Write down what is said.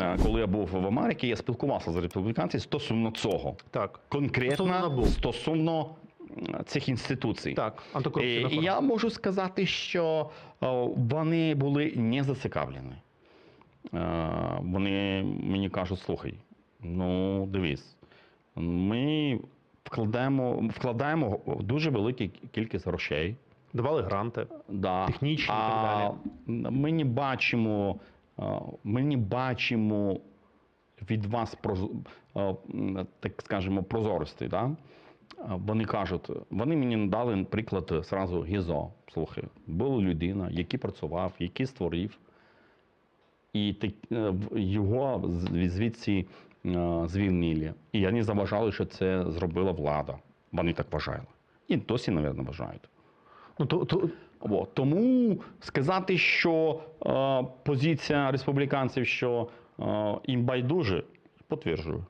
е, коли я був в Америці, я спілкувався з республіканцями стосовно цього. Так. Конкретно Стосовно стосовно цих інституцій. Так, І, антикорупційна і я можу сказати, що вони були не зацікавлені. Е, Вони мені кажуть, слухай, ну дивись, ми вкладаємо, вкладаємо дуже велику кількість грошей. Давали гранти. Да. Технічні і а так Ми не бачимо, е, ми не бачимо від вас так скажемо, прозорості. Да? Вони кажуть, вони мені надали приклад зразу ГІЗО. Слухай, була людина, який працював, який створив, і е, його звідси е, звільнили. І вони заважали, що це зробила влада. Вони так вважали. І досі, мабуть, вважають. Ну, то, то. Тому сказати, що е, позиція республіканців, що е, їм байдуже, підтверджую.